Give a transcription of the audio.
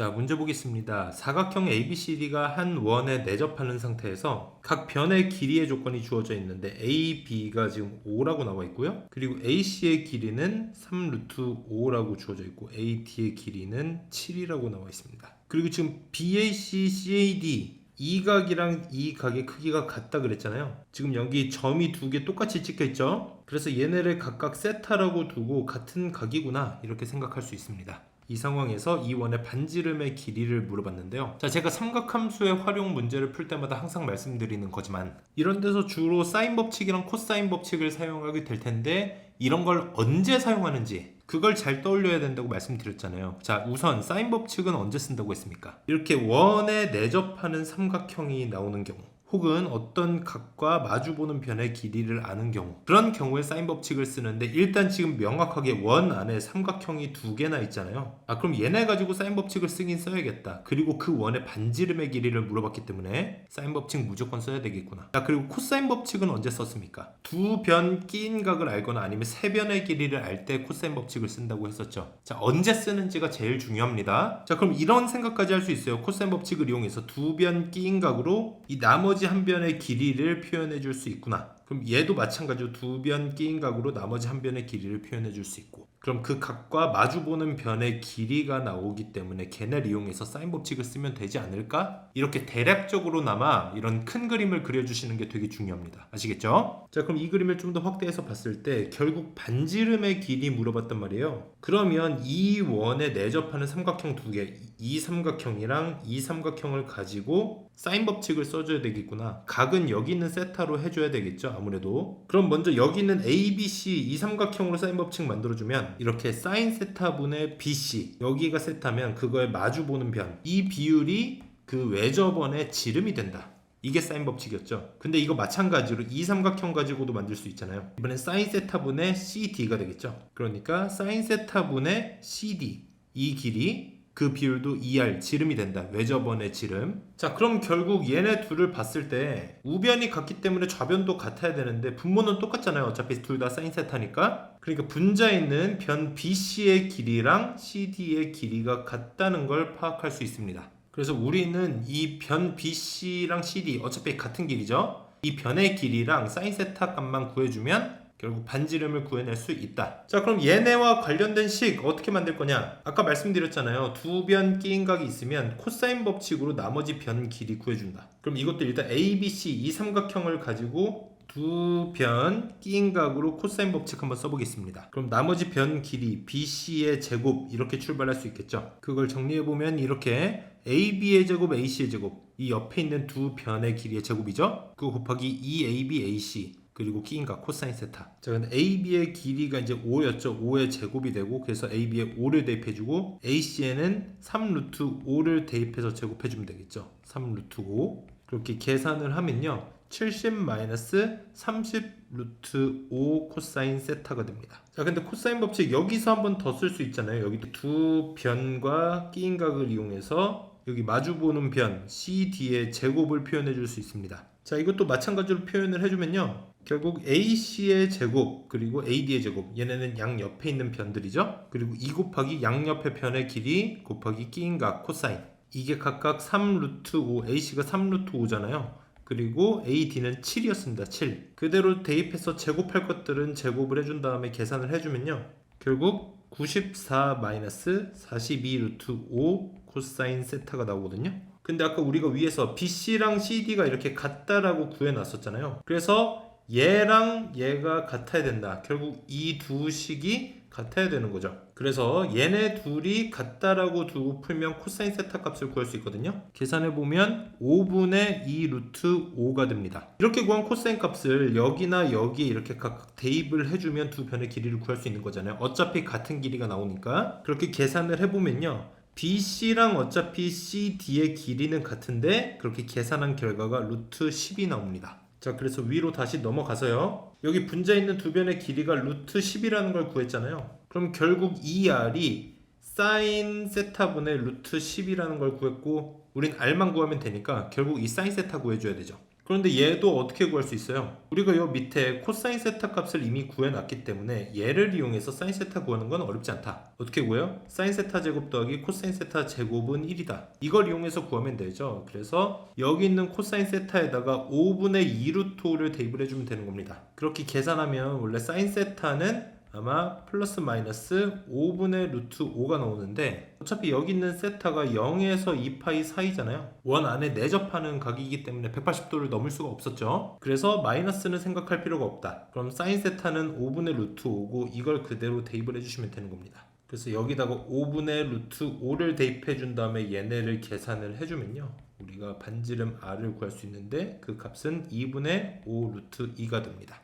자, 문제 보겠습니다. 사각형 ABCD가 한 원에 내접하는 상태에서 각 변의 길이의 조건이 주어져 있는데 A, B가 지금 5라고 나와 있고요. 그리고 AC의 길이는 3루트 5라고 주어져 있고 AD의 길이는 7이라고 나와 있습니다. 그리고 지금 BAC, CAD 이 각이랑 이 각의 크기가 같다 그랬잖아요. 지금 여기 점이 두 개 똑같이 찍혀 있죠. 그래서 얘네를 각각 세타라고 두고 같은 각이구나 이렇게 생각할 수 있습니다. 이 상황에서 이 원의 반지름의 길이를 물어봤는데요. 자, 제가 삼각함수의 활용 문제를 풀 때마다 항상 말씀드리는 거지만 이런 데서 주로 사인 법칙이랑 코사인 법칙을 사용하게 될 텐데 이런 걸 언제 사용하는지 그걸 잘 떠올려야 된다고 말씀드렸잖아요. 자, 우선 사인 법칙은 언제 쓴다고 했습니까? 이렇게 원에 내접하는 삼각형이 나오는 경우 혹은 어떤 각과 마주보는 변의 길이를 아는 경우. 그런 경우에 사인 법칙을 쓰는데 일단 지금 명확하게 원 안에 삼각형이 두 개나 있잖아요. 아 그럼 얘네 가지고 사인 법칙을 쓰긴 써야겠다. 그리고 그 원의 반지름의 길이를 물어봤기 때문에 사인 법칙 무조건 써야 되겠구나. 자 그리고 코사인 법칙은 언제 썼습니까? 두 변 끼인 각을 알거나 아니면 세 변의 길이를 알 때 코사인 법칙을 쓴다고 했었죠. 자 언제 쓰는지가 제일 중요합니다. 자 그럼 이런 생각까지 할 수 있어요. 코사인 법칙을 이용해서 두 변 끼인 각으로 이 나머지 한 변의 길이를 표현해 줄 수 있구나. 그럼 얘도 마찬가지로 두 변 끼인 각으로 나머지 한 변의 길이를 표현해 줄 수 있고 그럼 그 각과 마주보는 변의 길이가 나오기 때문에 걔네를 이용해서 사인 법칙을 쓰면 되지 않을까? 이렇게 대략적으로나마 이런 큰 그림을 그려주시는 게 되게 중요합니다. 아시겠죠? 자 그럼 이 그림을 좀 더 확대해서 봤을 때 결국 반지름의 길이 물어봤단 말이에요. 그러면 이 원에 내접하는 삼각형 두 개, 이 삼각형이랑 이 삼각형을 가지고 사인 법칙을 써줘야 되겠구나. 각은 여기 있는 세타로 해줘야 되겠죠. 아무래도. 그럼 먼저 여기 있는 ABC 이 삼각형으로 사인 법칙 만들어주면 이렇게 사인 세타분의 BC 여기가 세타면 그거에 마주 보는 변. 이 비율이 그 외접원의 지름이 된다. 이게 사인 법칙이었죠. 근데 이거 마찬가지로 이 삼각형 가지고도 만들 수 있잖아요. 이번엔 사인 세타분의 CD가 되겠죠. 그러니까 사인 세타분의 CD 이 길이 그 비율도 2R 지름이 된다. 외접원의 지름. 자, 그럼 결국 얘네 둘을 봤을 때 우변이 같기 때문에 좌변도 같아야 되는데 분모는 똑같잖아요. 어차피 둘 다 사인 세타니까. 그러니까 분자에 있는 변 BC의 길이랑 CD의 길이가 같다는 걸 파악할 수 있습니다. 그래서 우리는 이 변 BC랑 CD 어차피 같은 길이죠. 이 변의 길이랑 사인 세타 값만 구해주면 결국 반지름을 구해낼 수 있다. 자, 그럼 얘네와 관련된 식 어떻게 만들 거냐? 아까 말씀드렸잖아요. 두 변 끼인 각이 있으면 코사인 법칙으로 나머지 변 길이 구해준다. 그럼 이것도 일단 A, B, C 이 삼각형을 가지고 두 변 끼인 각으로 코사인 법칙 한번 써보겠습니다. 그럼 나머지 변 길이 BC의 제곱 이렇게 출발할 수 있겠죠. 그걸 정리해 보면 이렇게 AB의 제곱, AC의 제곱 이 옆에 있는 두 변의 길이의 제곱이죠. 그거 곱하기 2AB, AC 그리고 끼인각 코사인 세타. 자, 근데 AB의 길이가 이제 5였죠. 5의 제곱이 되고 그래서 AB에 5를 대입해 주고 AC에는 3루트 5를 대입해서 제곱해 주면 되겠죠. 3루트 5 그렇게 계산을 하면요. 70 마이너스 30 루트 5 코사인 세타가 됩니다. 자, 근데 코사인 법칙 여기서 한번 더 쓸 수 있잖아요. 여기 두 변과 끼인각을 이용해서 여기 마주보는 변 CD의 제곱을 표현해 줄 수 있습니다. 자, 이것도 마찬가지로 표현을 해주면요. 결국 AC의 제곱 그리고 AD의 제곱 얘네는 양 옆에 있는 변들이죠. 그리고 2 곱하기 양옆의 변의 길이 곱하기 끼인각 코사인 이게 각각 3 루트 5 AC가 3 루트 5잖아요. 그리고 AD는 7이었습니다. 7. 그대로 대입해서 제곱할 것들은 제곱을 해준 다음에 계산을 해주면요. 결국 94 마이너스 42 루트 5 코사인 세타가 나오거든요. 근데 아까 우리가 위에서 BC랑 CD가 이렇게 같다라고 구해놨었잖아요. 그래서 얘랑 얘가 같아야 된다. 결국 이 두 식이 같아야 되는 거죠. 그래서 얘네 둘이 같다라고 두고 풀면 코사인 세타 값을 구할 수 있거든요. 계산해 보면 5분의 2 루트 5가 됩니다. 이렇게 구한 코사인 값을 여기나 여기에 이렇게 각각 대입을 해주면 두 변의 길이를 구할 수 있는 거잖아요. 어차피 같은 길이가 나오니까 그렇게 계산을 해보면요. BC랑 어차피 CD의 길이는 같은데 그렇게 계산한 결과가 루트 10이 나옵니다. 자, 그래서 위로 다시 넘어가서요. 여기 분자 있는 두 변의 길이가 루트 10이라는 걸 구했잖아요. 그럼 결국 이 R이 사인 세타분의 루트 10이라는 걸 구했고 우린 R만 구하면 되니까 결국 이 사인 세타 구해줘야 되죠. 그런데 얘도 어떻게 구할 수 있어요? 우리가 요 밑에 코사인 세타 값을 이미 구해놨기 때문에 얘를 이용해서 사인 세타 구하는 건 어렵지 않다. 어떻게 구해요? 사인 세타 제곱 더하기 코사인 세타 제곱은 1이다. 이걸 이용해서 구하면 되죠. 그래서 여기 있는 코사인 세타에다가 5분의 2 루트 5를 대입을 해주면 되는 겁니다. 그렇게 계산하면 원래 사인 세타는 아마 플러스 마이너스 5분의 루트 5가 나오는데 어차피 여기 있는 세타가 0에서 2파이 사이잖아요. 원 안에 내접하는 각이기 때문에 180도를 넘을 수가 없었죠. 그래서 마이너스는 생각할 필요가 없다. 그럼 사인 세타는 5분의 루트 5고 이걸 그대로 대입을 해주시면 되는 겁니다. 그래서 여기다가 5분의 루트 5를 대입해 준 다음에 얘네를 계산을 해주면요. 우리가 반지름 r을 구할 수 있는데 그 값은 2분의 5 루트 2가 됩니다